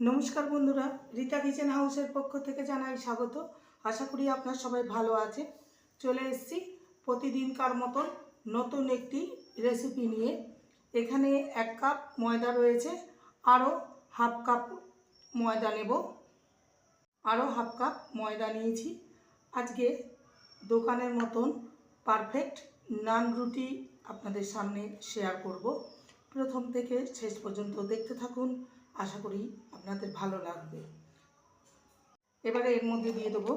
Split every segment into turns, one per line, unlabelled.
নমস্কার বন্ধুরা, রীতা কিচেন হাউসের পক্ষ থেকে জানাই স্বাগত। আশা করি আপনার সবাই ভালো আছে চলে এসছি প্রতিদিনকার মতন নতুন একটি রেসিপি নিয়ে। এখানে এক কাপ ময়দা রয়েছে, আরও হাফ কাপ ময়দা নেব। আরও হাফ কাপ ময়দা নিয়েছি। আজকে দোকানের মতন পারফেক্ট নান রুটি আপনাদের সামনে শেয়ার করব। প্রথম থেকে শেষ পর্যন্ত দেখতে থাকুন। আশা করি আপনাদের ভালো লাগবে। এবারে এর মধ্যে দিয়ে দেবো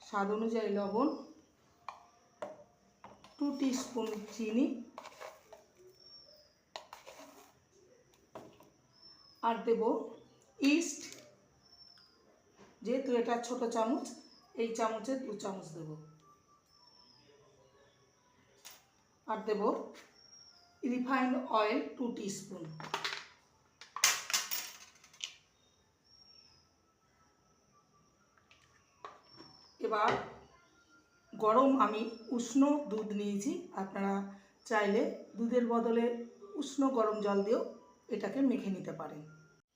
স্বাদ অনুযায়ী লবণ টু স্পুন চিনি আর দেব ইস্ট যেহেতু এটা ছোট চামচ, এই চামচের দু চামচ দেব। আর দেব রিফাইন্ড অয়েল টু স্পুন এবার গরম আমি উষ্ণ দুধ নিয়েছি। আপনারা চাইলে দুধের বদলে উষ্ণ গরম জল দিয়েও এটাকে মেখে নিতে পারেন।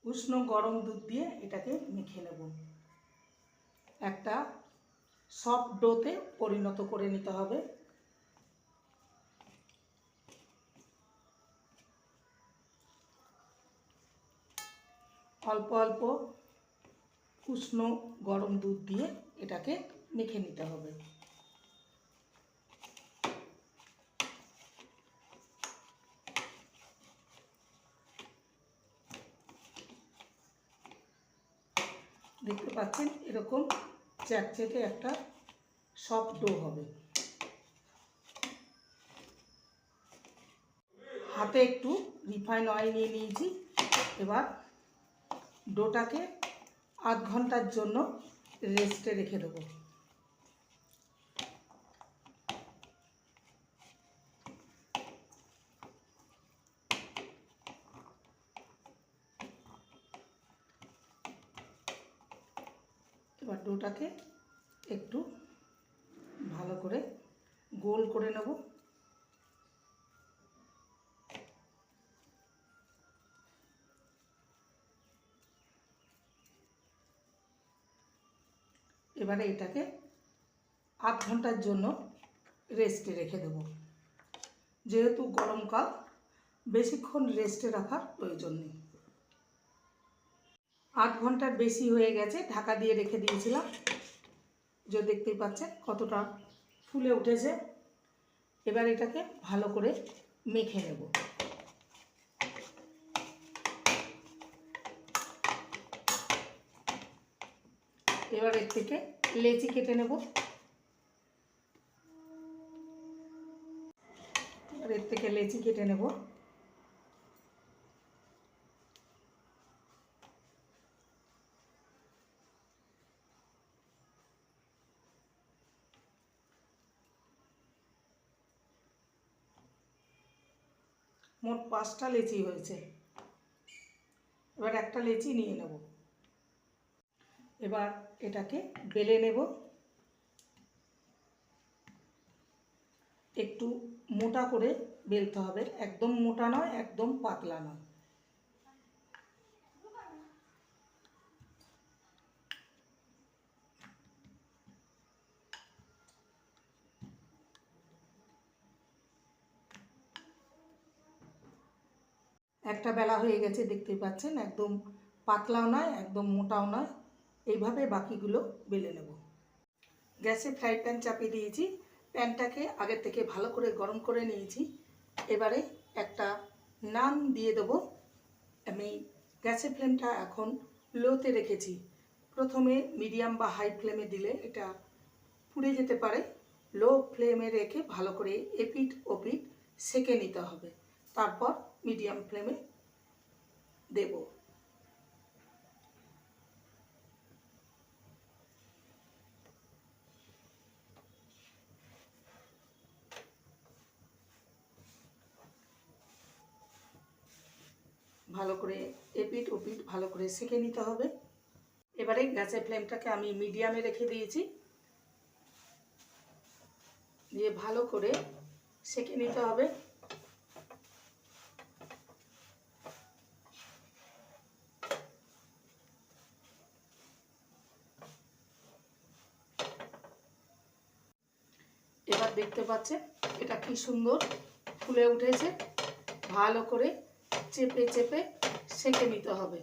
উষ্ণ গরম দুধ দিয়ে এটাকে মেখে নেব। একটা সফট ডোতে পরিণত করে নিতে হবে। অল্প অল্প উষ্ণ গরম দুধ দিয়ে এটাকে মেখে নিতে হবে। দেখতে পাচ্ছেন, এরকম চ্যাটচেটে একটা সফট ডো হবে। হাতে একটু রিফাইন অয়েল নিয়ে নিয়েছি। এবার ডোটাকে আধ ঘণ্টার জন্য রেস্টে রেখে দেবো। এবার ডোটাকে একটু ভালো করে গোল করে নেব। এবারে এটাকে আধ ঘণ্টার জন্য রেস্টে রেখে দেব। যেহেতু গরমকাল, বেশিক্ষণ রেস্টে রাখার প্রয়োজন নেই। আধ ঘণ্টার বেশি হয়ে গেছে, ঢাকা দিয়ে রেখে দিয়েছিলাম। যে দেখতেই পাচ্ছেন কতটা ফুলে উঠেছে। এবার এটাকে ভালো করে মেখে নেব। এবার এর থেকে লেচি কেটে নেব। এবার এর থেকে লেচি কেটে নেব। মোট পাঁচটা লেচি হয়েছে। এবার একটা লেচি নিয়ে নেব। এবার এটাকে বেলে নেব। একটু মোটা করে বেলতে হবে। একদম মোটা নয়, একদম পাতলা নয়। একটা বেলা হয়ে গেছে, দেখতেই পাচ্ছেন, একদম পাতলাও নয়, একদম মোটাও নয়। এইভাবে বাকিগুলো বেলে নেব। গ্যাসে ফ্রাই প্যান চাপিয়ে দিয়েছি। প্যানটাকে আগের থেকে ভালো করে গরম করে নিয়েছি। এবারে একটা নান দিয়ে দেবো। আমি গ্যাসের ফ্লেমটা এখন লোতে রেখেছি। প্রথমে মিডিয়াম বা হাই ফ্লেমে দিলে এটা পুড়ে যেতে পারে। লো ফ্লেমে রেখে ভালো করে এপিট ওপিট সেকে নিতে হবে। তারপর মিডিয়াম ফ্লেমে দেব। ভালো করে এপিট ওপিট ভালো করে সেকে নিতে হবে। এবারে গ্যাসের ফ্লেমটাকে আমি মিডিয়ামে রেখে দিয়েছি। দিয়ে ভালো করে সেকে নিতে হবে। এবার দেখতে পাচ্ছেন এটা কি সুন্দর ফুলে উঠেছে। ভালো করে চেপে চেপে সেঁকে নিতে হবে।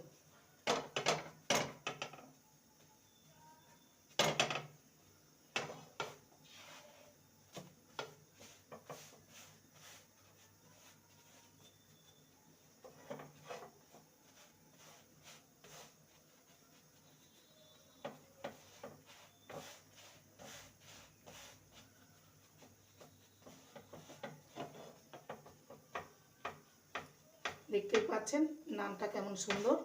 দেখতেই পাচ্ছেন, নানটা কেমন সুন্দর।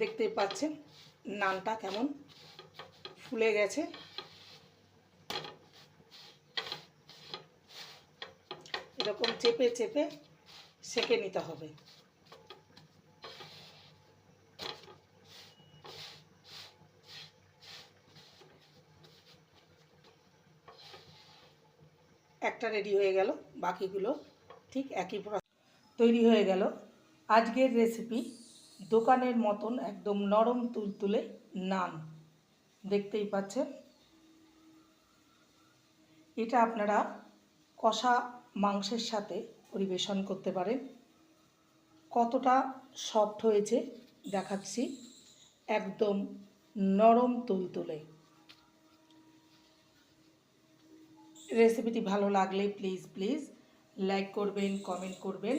দেখতেই পাচ্ছেন, নানটা কেমন ফুলে গেছে। এরকম চেপে চেপে সেকে নিতে হবে। একটা রেডি হয়ে গেল, বাকিগুলো ঠিক একই তৈরি হয়ে গেল। আজকের রেসিপি দোকানের মতন একদম নরম তুলতুলে নান। দেখতেই পাচ্ছেন। এটা আপনারা কষা মাংসের সাথে পরিবেশন করতে পারেন। কতটা সফট হয়েছে দেখাচ্ছি। একদম নরম তুলতুলে। রেসিপিটি ভালো লাগলে প্লিজ প্লিজ লাইক করবেন কমেন্ট করবেন।